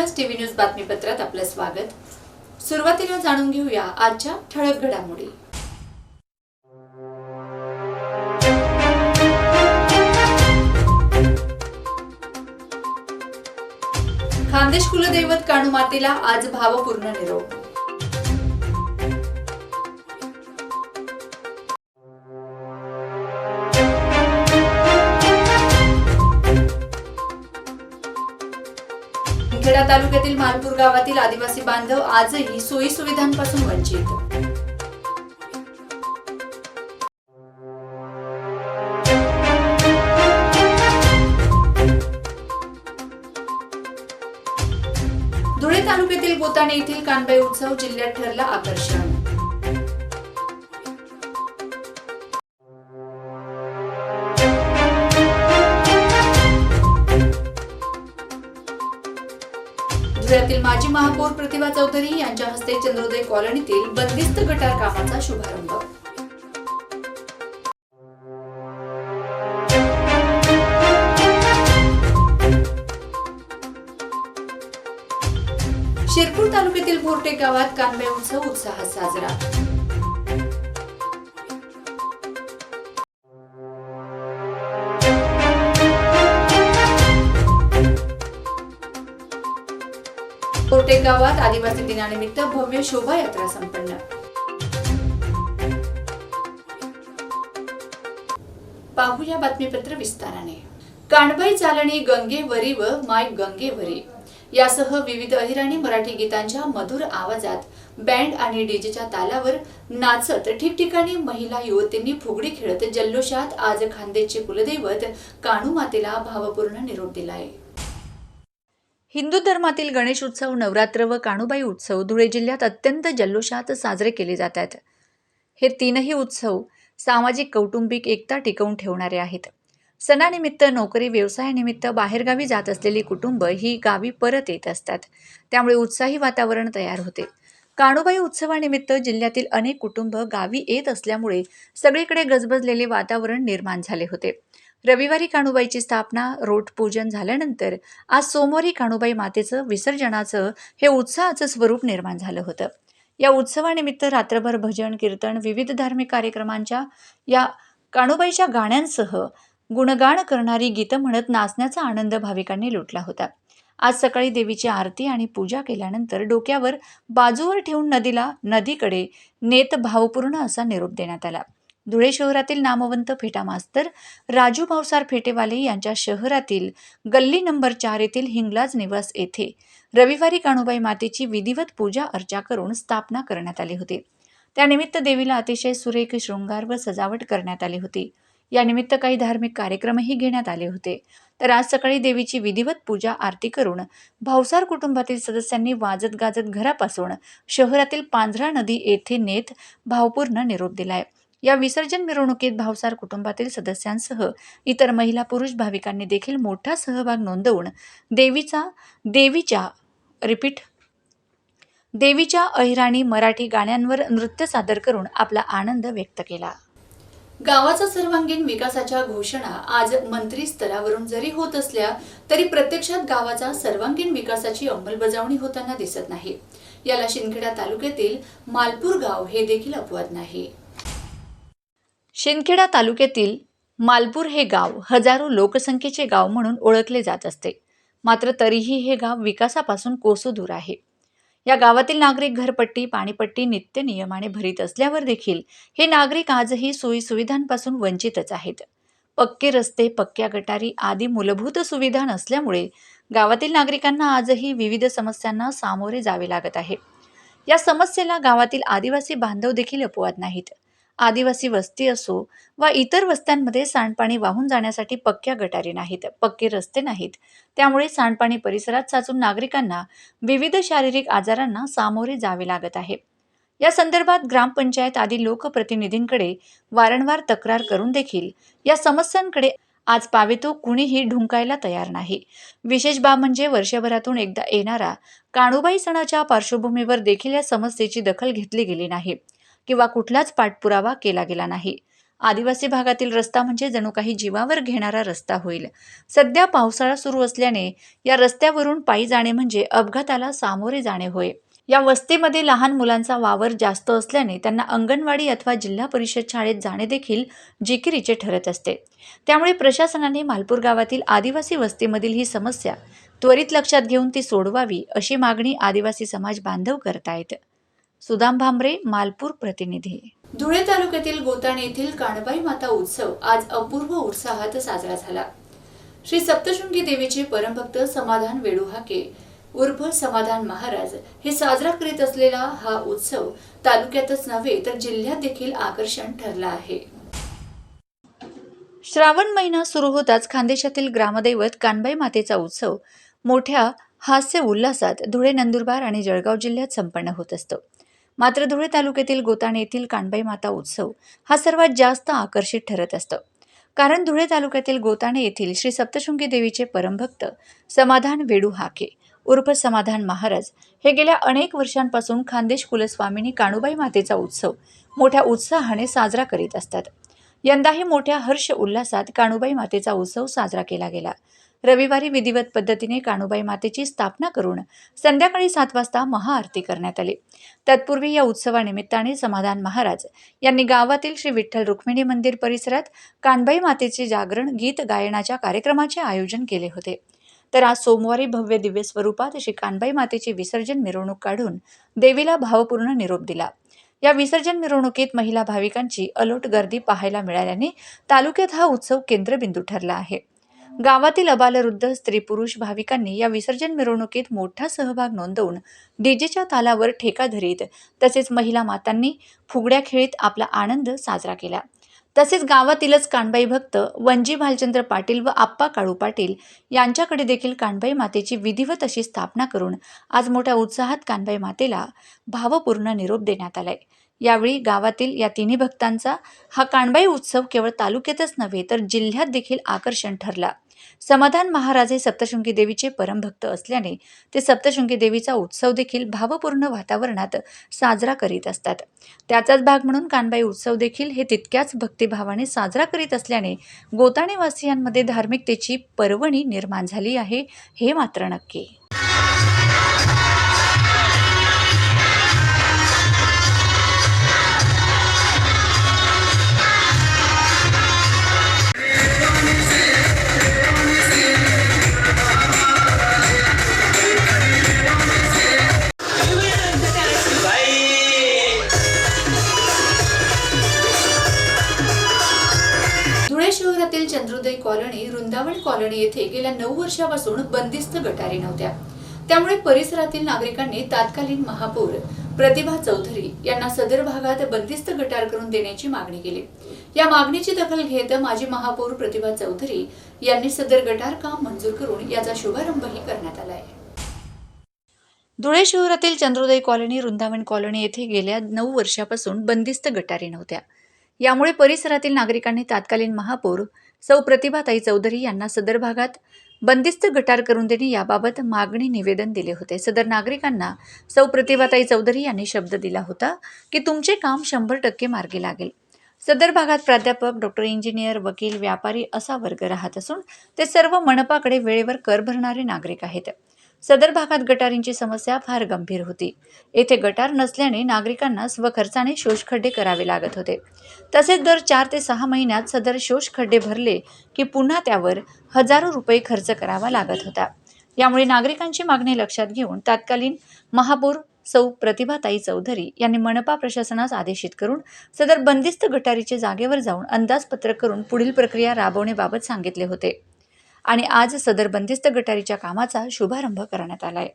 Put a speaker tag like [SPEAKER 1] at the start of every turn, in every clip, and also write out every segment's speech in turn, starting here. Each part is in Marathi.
[SPEAKER 1] नमस्कार टीव्ही न्यूज बातमीपत्रात आपलं स्वागत. सुरुवातीला जाणून घेऊया आजच्या ठळक घडामोडी. खानदेश कुलदैवत काणू मातेला आज भावपूर्ण निरोप. सातारा तालुक्यातील मालपूर गावातील आदिवासी बांधव आजही सोयी सुविधांपासून वंचित. धुळे तालुक्यातील गोताणे येथील कानबाई उत्सव जिल्ह्यात ठरला आकर्षण. माजी महापौर प्रतिभा चौधरी यांच्या हस्ते चंद्रोदय कॉलनीतील बंदिस्त गटार कामाचा शुभारंभ. शिरपूर तालुक्यातील बोर्टे गावात कानमे उत्सव उत्साहात साजरा. कोटे गावात आदिवासी दिनानिमित्त भव्य शोभायात्रा संपन्न. पाहूया बातमीपत्र विस्ताराने. काणबाई चालणी गंगेवरी व माय गंगेवरी यासह विविध अहिराणी मराठी गीतांच्या मधुर आवाजात बँड आणि डीजेच्या तालावर नाचत ठिकठिकाणी महिला युवतींनी फुगडी खेळत जल्लोषात आज खानदेशचे कुलदैवत काणू मातेला भावपूर्ण निरोप दिलाय. हिंदू धर्मातील गणेश उत्सव नवरात्र व काणूबाई उत्सव धुळे जिल्ह्यात अत्यंत जल्लोषात साजरे केले जातात हे तीनही उत्सव सामाजिक कौटुंबिक एकता टिकवून ठेवणारे आहेत. सणानिमित्त नोकरी व्यवसायानिमित्त बाहेरगावी जात असलेली कुटुंब ही गावी परत येत असतात. त्यामुळे उत्साही वातावरण तयार होते. काणूबाई उत्सवानिमित्त जिल्ह्यातील अनेक कुटुंब गावी येत असल्यामुळे सगळीकडे गजबजलेले वातावरण निर्माण झाले होते. रविवारी काणूबाईची स्थापना रोट पूजन झाल्यानंतर आज सोमवारी काणूबाई मातेचं विसर्जनाचं हे उत्साहाचं स्वरूप निर्माण झालं होतं. या उत्सवानिमित्त रात्रभर भजन कीर्तन विविध धार्मिक कार्यक्रमांच्या या काणूबाईच्या गाण्यांसह गुणगाण करणारी गीतं म्हणत नाचण्याचा आनंद भाविकांनी लुटला होता. आज सकाळी देवीची आरती आणि पूजा केल्यानंतर डोक्यावर बाजूवर ठेवून नदीला नदीकडे नेत भावपूर्ण असा निरोप देण्यात आला. धुळे शहरातील नामवंत फेटा मास्तर राजू भावसार फेटेवाले यांच्या शहरातील गल्ली नंबर चार येथील हिंगलाज निवास येथे रविवारी काणूबाई मातेची विधिवत पूजा अर्चा करून स्थापना करण्यात आली होती. त्यानिमित्त देवीला अतिशय सुरेख शृंगार व सजावट करण्यात आली होती. यानिमित्त काही धार्मिक कार्यक्रमही घेण्यात आले होते. तर आज सकाळी देवीची विधिवत पूजा आरती करून भावसार कुटुंबातील सदस्यांनी वाजत गाजत घरापासून शहरातील पांझरा नदी येथे नेत भावपूर्ण निरोप दिलाय. या विसर्जन मिरवणुकीत भावसार कुटुंबातील सदस्यांसह इतर महिला पुरुष भाविकांनी देखील मोठा सहभाग नोंदवून देवीचा देवीच्या रिपीट देवीच्या अहिराणी मराठी गाण्यांवर नृत्य सादर करून आपला आनंद व्यक्त केला. गावाचा सर्वांगीण विकासाच्या घोषणा आज मंत्री स्तरावरून जरी होत असल्या तरी प्रत्यक्षात गावाचा सर्वांगीण विकासाची अंमलबजावणी होताना दिसत नाही. याला शिंदखेडा तालुक्यातील मालपूर गाव हे देखील अपवाद नाही. शिंदखेडा तालुक्यातील मालपूर हे गाव हजारो लोकसंख्येचे गाव म्हणून ओळखले जात असते. मात्र तरीही हे गाव विकासापासून कोसू दूर आहे. या गावातील नागरिक घरपट्टी पाणीपट्टी नित्य नियमाने भरीत असल्यावर देखील हे नागरिक आजही सोयी सुविधांपासून वंचितच आहेत. पक्के रस्ते पक्क्या गटारी आदी मूलभूत सुविधा नसल्यामुळे गावातील नागरिकांना आजही विविध समस्यांना सामोरे जावे लागत आहे. या समस्येला गावातील आदिवासी बांधव देखील अपवाद नाहीत. आदिवासी वस्ती असो वा इतर वस्त्यांमध्ये सांडपाणी वाहून जाण्यासाठी पक्क्या गटारी नाहीत पक्के रस्ते नाहीत. त्यामुळे सांडपाणी परिसरात साचून नागरिकांना विविध शारीरिक आजारांना सामोरे जावे लागत आहे. या संदर्भात ग्रामपंचायत आदी लोकप्रतिनिधींकडे वारंवार तक्रार करून देखील या समस्यांकडे आज पावेतो कुणीही ढुंकायला तयार नाही. विशेष बाब म्हणजे वर्षभरातून एकदा येणारा काणूबाई सणाच्या पार्श्वभूमीवर देखील या समस्येची दखल घेतली गेली नाही. किंवा कुठलाच पाठपुरावा केला गेला नाही. आदिवासी भागातील रस्ता म्हणजे जणू काही जीवावर घेणारा रस्ता होईल. सध्या पावसाळा सुरू असल्याने या रस्त्यावरून पायी जाणे म्हणजे अपघाताला सामोरे जाणे होय. या वस्तीमध्ये लहान मुलांचा वावर जास्त असल्याने त्यांना अंगणवाडी अथवा जिल्हा परिषद शाळेत जाणे देखील जिकिरीचे ठरत असते. त्यामुळे प्रशासनाने मालपूर गावातील आदिवासी वस्तीमधील ही समस्या त्वरित लक्षात घेऊन ती सोडवावी अशी मागणी आदिवासी समाज बांधव करतायत. सुदाम भांबरे मालपूर प्रतिनिधी. धुळे तालुक्यातील गोताणे येथील काणबाई माता उत्सव आज अपूर्व उत्साहात साजरा झाला. श्री सप्तशृंगी देवीचे परमभक्त समाधान वेडुहाके उर्फ समाधान महाराज हे साजरा करीत असलेला हा उत्सव तालुक्यातच नव्हे तर जिल्ह्यात देखील आकर्षण ठरला आहे. श्रावण महिना सुरू होताच खानदेशातील ग्रामदैवत कानबाई मातेचा उत्सव मोठ्या हास्य उल्हासात धुळे नंदुरबार आणि जळगाव जिल्ह्यात संपन्न होत असतो. मात्र धुळे तालुक्यातील गोताणे येथील कानबाई माता उत्सव हा सर्वात जास्त आकर्षित ठरत असतो. कारण धुळे तालुक्यातील गोताणे येथील श्री सप्तशृंगी देवीचे परमभक्त समाधान वेडू हाके उर्फ समाधान महाराज हे गेल्या अनेक वर्षांपासून खानदेश कुलस्वामिनी काणूबाई मातेचा उत्सव मोठ्या उत्साहाने साजरा करीत असतात. यंदाही मोठ्या हर्ष उल्हासात काणूबाई मातेचा उत्सव साजरा केला गेला. रविवारी विधिवत पद्धतीने काणूबाई मातेची स्थापना करून संध्याकाळी सात वाजता महाआरती करण्यात आली. तत्पूर्वी या उत्सवानिमित्ताने समाधान महाराज यांनी गावातील श्री विठ्ठल रुक्मिणी मंदिर परिसरात काणबाई मातेचे जागरण गीत गायनाच्या कार्यक्रमाचे आयोजन केले होते. तर आज सोमवारी भव्य दिव्य स्वरूपात श्री कानबाई मातेची विसर्जन मिरवणूक काढून देवीला भावपूर्ण निरोप दिला. या विसर्जन मिरवणुकीत महिला भाविकांची अलोट गर्दी पाहायला मिळाल्याने तालुक्यात हा उत्सव केंद्रबिंदू ठरला आहे. गावातील अबालवृद्ध स्त्री पुरुष भाविकांनी या विसर्जन मिरवणुकीत मोठा सहभाग नोंदवून डीजेच्या तालावर ठेका धरीत तसेच महिला मातांनी फुगड्या खेळीत आपला आनंद साजरा केला. तसेच गावातीलच कानबाई भक्त वंजी भालचंद्र पाटील व आप्पा काळू पाटील यांच्याकडे देखील कानबाई मातेची विधिवत अशी स्थापना करून आज मोठ्या उत्साहात कानबाई मातेला भावपूर्ण निरोप देण्यात आलाय. यावेळी गावातील या तिन्ही भक्तांचा हा काणबाई उत्सव केवळ तालुक्यातच नव्हे तर जिल्ह्यात देखील आकर्षण ठरला. समाधान महाराज हे सप्तशृंगी देवीचे परमभक्त असल्याने ते सप्तशृंगी देवीचा उत्सव देखील भावपूर्ण वातावरणात साजरा करीत असतात. त्याचाच भाग म्हणून कानबाई उत्सव देखील हे तितक्याच भक्तिभावाने साजरा करीत असल्याने गोताणेवासियांमध्ये धार्मिकतेची पर्वणी निर्माण झाली आहे हे मात्र नक्की. येथे गेल्या नऊ वर्षापासून बंदिस्त गटारी नव्हत्या. त्यामुळे परिसरातील नागरिकांनी तात्कालीन महापौर प्रतिभा चौधरी यांना सदर भागात बंदिस्त गटार करून देण्याची मागणी केली. या मागणीची दखल घेत माजी महापौर प्रतिभा चौधरी यांनी सदर गटार काम मंजूर करून याचा शुभारंभही करण्यात आला आहे. धुळे शहरातील चंद्रोदय कॉलनी वृंदावन कॉलनी येथे गेल्या नऊ वर्षापासून बंदिस्त गटारी नव्हत्या. यामुळे परिसरातील नागरिकांनी तात्कालीन महापौर सौ प्रतिभाताई चौधरी यांना सदर भागात बंदिस्त गटार करून देणे याबाबत मागणी निवेदन दिले होते. सदर नागरिकांना सौ प्रतिभाताई चौधरी यांनी शब्द दिला होता की तुमचे काम शंभर टक्के मार्गी लागेल. सदर भागात प्राध्यापक डॉक्टर इंजिनियर वकील व्यापारी असा वर्ग राहत असून ते सर्व मनपाकडे वेळेवर कर भरणारे नागरिक आहेत. सदर भागात गटारींची समस्या फार गंभीर होती. येथे गटार नसल्याने नागरिकांना स्वखर्चाने शोषखड्डे करावे लागत होते. तसेच दर चार ते सहा महिन्यात सदर शोषखड्डे भरले की पुन्हा त्यावर हजारो रुपये खर्च करावा लागत होता. यामुळे नागरिकांची मागणी लक्षात घेऊन तात्कालीन महापौर सौ प्रतिभाताई चौधरी यांनी मनपा प्रशासनास आदेशित करून सदर बंदिस्त गटारीचे जागेवर जाऊन अंदाजपत्रक करून पुढील प्रक्रिया राबवण्याबाबत सांगितले होते. आणि आज सदर बंदिस्त गटारीच्या कामाचा शुभारंभ करण्यात आला आहे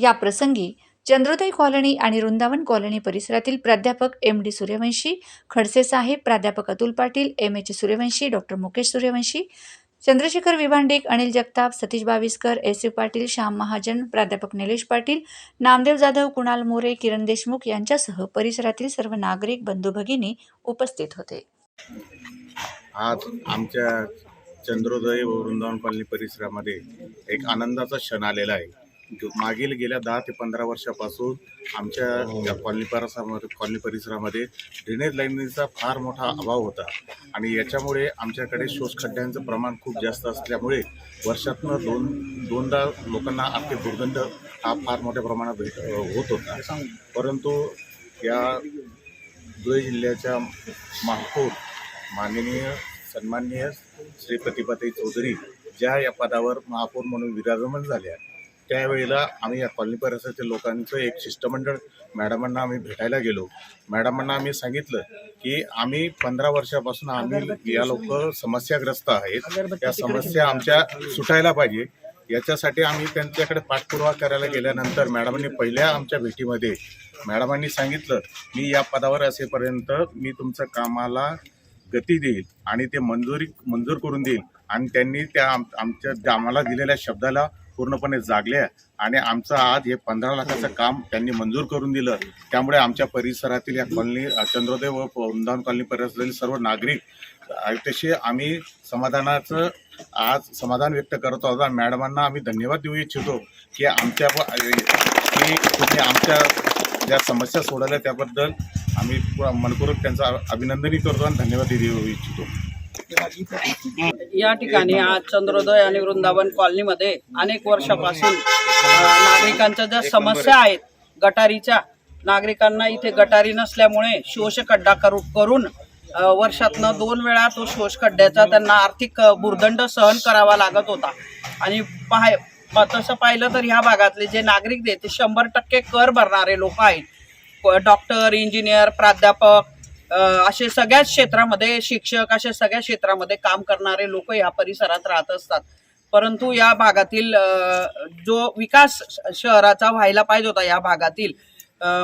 [SPEAKER 1] या प्रसंगी चंद्रोदय कॉलनी आणि वृंदावन कॉलनी परिसरातील प्राध्यापक एम डी सूर्यवंशी खडसे साहेब प्राध्यापक Atul Patil M H Suryavanshi doctor Mukesh Suryavanshi Chandrashekhar Vibhandik Anil Jagtap Satish Baviskar S U Patil Shyam Mahajan प्राध्यापक निलेश पाटील नामदेव जाधव कुणाल मोरे किरण देशमुख यांच्यासह परिसरातील सर्व नागरिक बंधू भगिनी उपस्थित होते.
[SPEAKER 2] आज आमच्या चंद्रोदय व वृंदावन कॉलनी परिसरामध्ये एक आनंदाचा क्षण आलेला आहे. मागील गेल्या दहा ते पंधरा वर्षापासून आमच्या या कॉलनी परिसरामध्ये कॉलनी परिसरामध्ये ड्रेनेज लाईनीचा फार मोठा अभाव होता. आणि याच्यामुळे आमच्याकडे शोषखड्ड्यांचं प्रमाण खूप जास्त असल्यामुळे वर्षातनं दोन दोनदा लोकांना आर्थिक दुर्गंध हा फार मोठ्या प्रमाणात भेट होत होता. परंतु या धुळे जिल्ह्याच्या महापौर माननीय सन्माननीय श्री प्रतिभाताई चौधरी ज्या या पदावर महापौर म्हणून विराजमान झाल्या त्यावेळेला आम्ही या कॉलनी परिसरातील लोकांचं एक शिष्टमंडळ मॅडमांना आम्ही भेटायला गेलो. मॅडमांना आम्ही सांगितलं की आम्ही पंधरा वर्षापासून आम्ही या लोक समस्याग्रस्त आहेत. त्या समस्या आमच्या सुटायला पाहिजे. याच्यासाठी आम्ही त्यांच्याकडे पाठपुरावा करायला गेल्यानंतर मॅडमांनी पहिल्या आमच्या भेटीमध्ये मॅडमांनी सांगितलं मी या पदावर असेपर्यंत मी तुमचं कामाला गती देईल आणि ते मंजुरी मंजूर करून देईल. आणि त्यांनी त्या आम आमच्या आम्हाला दिलेल्या शब्दाला पूर्णपणे जागल्या आणि आमचं आज हे पंधरा लाखाचं काम त्यांनी मंजूर करून दिलं. त्यामुळे आमच्या परिसरातील या कॉलनी चंद्रोदय व वृंदावन कॉलनी परिसरातील सर्व नागरिक तसे आम्ही समाधानाचं आज समाधान व्यक्त करत आहोत. आणि मॅडमांना आम्ही धन्यवाद देऊ इच्छितो की आमच्या की तुम्ही आमच्या ज्या समस्या सोडवल्या त्याबद्दल आम्ही पुरा- मनपूर्वक त्यांचं अभिनंदनही करतो आणि धन्यवाद देऊ इच्छितो.
[SPEAKER 3] या ठिकाणी आज चंद्रोदय आणि वृंदावन कॉलनीमध्ये अनेक वर्षापासून नागरिकांच्या ज्या समस्या आहेत गटारीच्या नागरिकांना इथे गटारी नसल्यामुळे शोषखड्डा करू करून वर्षातनं दोन वेळा तो शोषखड्ड्याचा त्यांना आर्थिक भुर्दंड सहन करावा लागत होता. आणि पाय प- तसं पाहिलं तर ह्या भागातले जे नागरिक आहेत ते शंभर टक्के कर भरणारे लोक आहेत. डॉक्टर इंजिनियर प्राध्यापक असे सगळ्याच क्षेत्रामध्ये शिक्षक असे सगळ्या क्षेत्रामध्ये काम करणारे लोक या परिसरात राहत असतात. परंतु या भागातील जो विकास शहराचा व्हायला पाहिजे होता या भागातील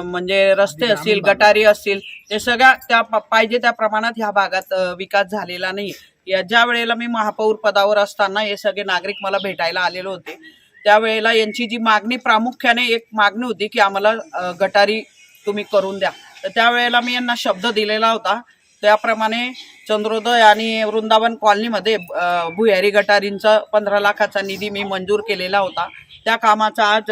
[SPEAKER 3] म्हणजे रस्ते असतील गटारी असतील ते सगळ्या त्या पाहिजे त्या प्रमाणात ह्या भागात विकास झालेला नाही. या ज्या वेळेला मी महापौर पदावर असताना हे सगळे नागरिक मला भेटायला आलेले होते त्यावेळेला यांची जी मागणी प्रामुख्याने एक मागणी होती की आम्हाला गटारी तुम्ही करून द्या. तर त्यावेळेला मी यांना शब्द दिलेला होता. त्याप्रमाणे चंद्रोदय आणि वृंदावन कॉलनीमध्ये भुयारी गटारींचा पंधरा लाखाचा निधी मी मंजूर केलेला होता. त्या कामाचा आज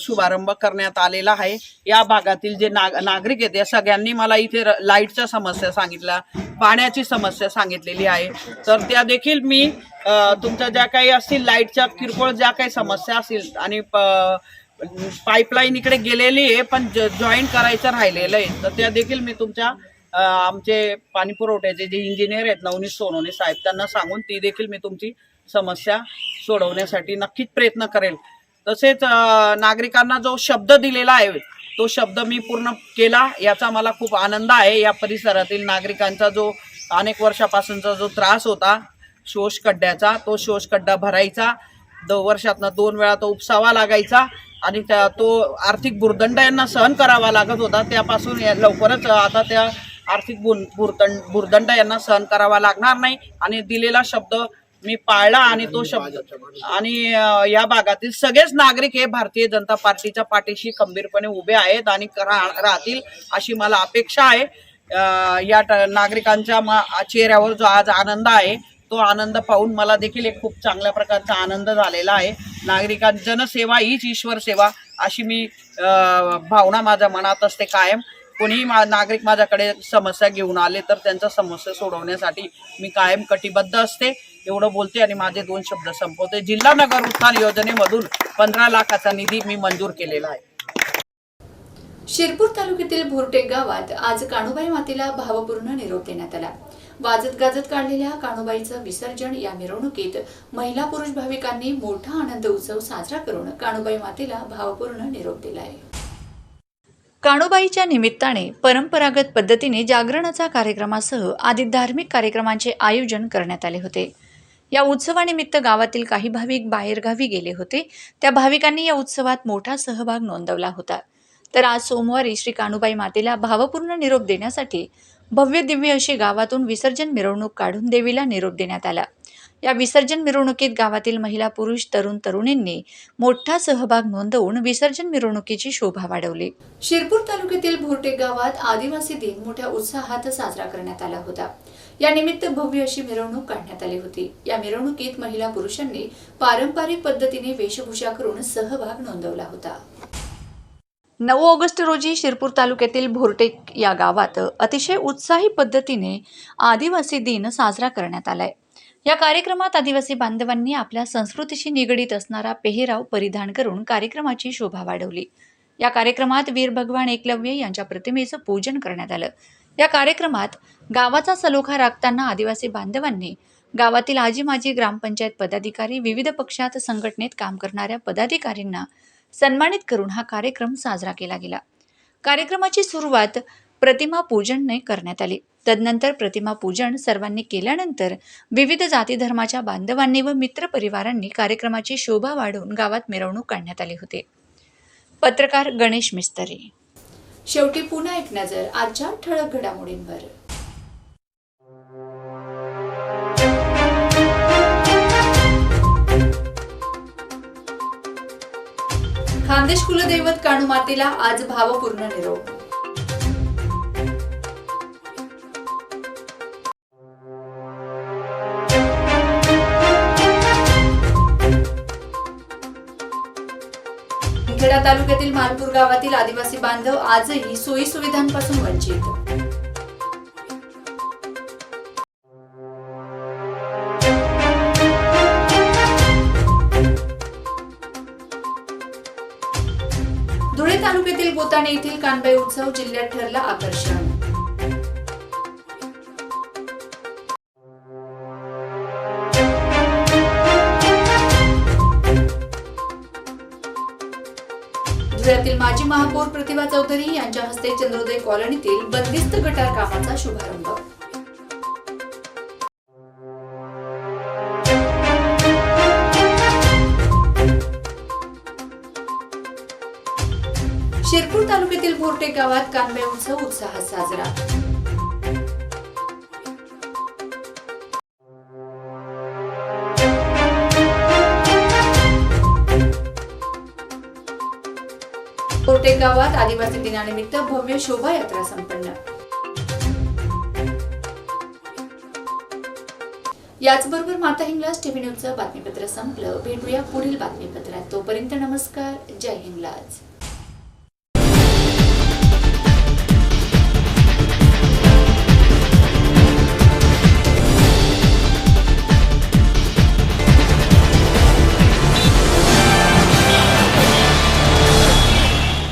[SPEAKER 3] शुभारंभ करण्यात आलेला आहे. या भागातील जे नाग नागरिक आहेत या सगळ्यांनी मला इथे र- लाईटच्या समस्या सांगितल्या पाण्याची समस्या सांगितलेली आहे. तर त्या देखील मी तुमच्या ज्या काही असतील लाईटच्या किरकोळ ज्या काही समस्या असतील आणि प- पाईपलाईन इकडे गेलेली आहे पण जॉईन करायचं राहिलेलं आहे. तर त्या देखील मी तुमच्या आमचे पाणी पुरवठ्याचे जे इंजिनियर आहेत नवनीत सोनवणे साहेब त्यांना सांगून ती देखील मी तुमची समस्या सोडवण्यासाठी नक्कीच प्रयत्न करेल. तसेच नागरिकांना जो शब्द दिलेला आहे तो शब्द मी पूर्ण केला याचा मला खूप आनंद आहे. या परिसरातील नागरिकांचा जो अनेक वर्षापासूनचा जो त्रास होता शोषखड्ड्याचा तो शोषखड्डा भरायचा. दो वर्षातनं दोन वेळा तो उपसावा लागायचा. आणि त्या तो आर्थिक भुर्दंड यांना सहन करावा लागत होता. त्यापासून या- लवकरच आता त्या आर्थिक बुर भुर्दंड भुर्दंड यांना सहन करावा लागणार नाही. आणि दिलेला शब्द मी पाळला आणि तो शब्द आणि या भागातील सगळेच नागरिक हे भारतीय जनता पार्टीच्या पाठीशी खंबीरपणे उभे आहेत आणि रा- राहतील अशी मला अपेक्षा आहे. या ट- नागरिकांच्या म- चेहऱ्यावर जो आज आनंद आहे तो आनंद पाहून मला देखील एक खूप चांगल्या प्रकारचा आनंद झालेला आहे. नागरिकां जनसेवा हीच ईश्वर सेवा अशी मी भावना माझ्या मनात असते कायम. कोणीही मा नागरिक माझ्याकडे समस्या घेऊन आले तर त्यांच्या समस्या सोडवण्यासाठी मी कायम कटिबद्ध असते. एवढं बोलते आणि माझे दोन शब्द संपवते. जिल्हा नगर उत्थान योजनेमधून पंधरा लाखाचा निधी मी मंजूर केलेला आहे.
[SPEAKER 1] शिरपूर तालुक्यातील भोरटेक गावात आज काणूबाई मातेला भावपूर्ण निरोप देण्यात आला. वाजत गाजत काढलेल्या काणूबाईचं विसर्जन या मिरवणुकीत महिला पुरुष भाविकांनी मोठा आनंद उत्सव साजरा करून काणूबाई मातेला भावपूर्ण निरोप दिला आहे काणूबाईच्या निमित्ताने परंपरागत पद्धतीने जागरणाचा कार्यक्रमासह आदी धार्मिक कार्यक्रमांचे आयोजन करण्यात आले होते. या उत्सवानिमित्त गावातील काही भाविक बाहेरगावी गेले होते. त्या भाविकांनी या उत्सवात मोठा सहभाग नोंदवला होता. तर आज सोमवारी श्री काणूबाई मातेला भावपूर्ण निरोप देण्यासाठी भव्य दिव्य अशी गावातून विसर्जन मिरवणूक काढून देवीला निरोप देण्यात आला. या विसर्जन मिरवणुकीत गावातील महिला पुरुष तरुण तरुणींनी मोठा सहभाग नोंदवून विसर्जन मिरवणुकीची शोभा वाढवली. शिरपूर तालुक्यातील भोरटे गावात आदिवासी दिन मोठ्या उत्साहात साजरा करण्यात आला होता. या निमित्त भव्य अशी मिरवणूक काढण्यात आली होती. या मिरवणुकीत महिला पुरुषांनी पारंपरिक पद्धतीने वेशभूषा करून सहभाग नोंदवला होता. नऊ ऑगस्ट रोजी शिरपूर तालुक्यातील भोरटेक या गावात अतिशय उत्साही पद्धतीने आदिवासी दिन साजरा करण्यात आलाय. या कार्यक्रमात आदिवासी बांधवांनी आपल्या संस्कृतीशी निगडीत असणारा पेहराव परिधान करून कार्यक्रमाची शोभा वाढवली. या कार्यक्रमात वीर भगवान एकलव्य यांच्या प्रतिमेचं पूजन करण्यात आलं. या कार्यक्रमात गावाचा सलोखा राखताना आदिवासी बांधवांनी गावातील आजी माजी ग्रामपंचायत पदाधिकारी विविध पक्षात संघटनेत काम करणाऱ्या पदाधिकाऱ्यांना सन्मानित करून हा कार्यक्रम साजरा केला गेला. कार्यक्रमाची सुरुवात प्रतिमा पूजनने करण्यात आली. तदनंतर प्रतिमा पूजन सर्वांनी केल्यानंतर विविध जाती धर्माच्या बांधवांनी व मित्रपरिवारांनी कार्यक्रमाची शोभा वाढवून गावात मिरवणूक काढण्यात आली होती. पत्रकार गणेश मिस्तरी. शेवटी पुन्हा एक नजर आजच्या ठळक घडामोडींवर. खानदेश कुलदैवत काणूमातेला आज भावपूर्ण निरोप. खेडा तालुक्यातील मालपूर गावातील आदिवासी बांधव आजही सोयी सुविधांपासून वंचित. येथील कानबाई उत्सव जिल्ह्यात ठरला आकर्षण. धुळ्यातील माजी महापौर प्रतिभा चौधरी यांच्या हस्ते चंद्रोदय कॉलनीतील बंदिस्त गटार कामाचा शुभारंभ. तालुक्यातील गावात कानबे उत्सव उत्साहात साजरा. कोटे गावात आदिवासी दिनानिमित्त भव्य शोभायात्रा संपन्न. याचबरोबर माता हिंगलाज टीव्ही न्यूजचं बातमीपत्र संपलं. भेटूया पुढील बातमीपत्रात. तोपर्यंत नमस्कार. जय हिंगलाज.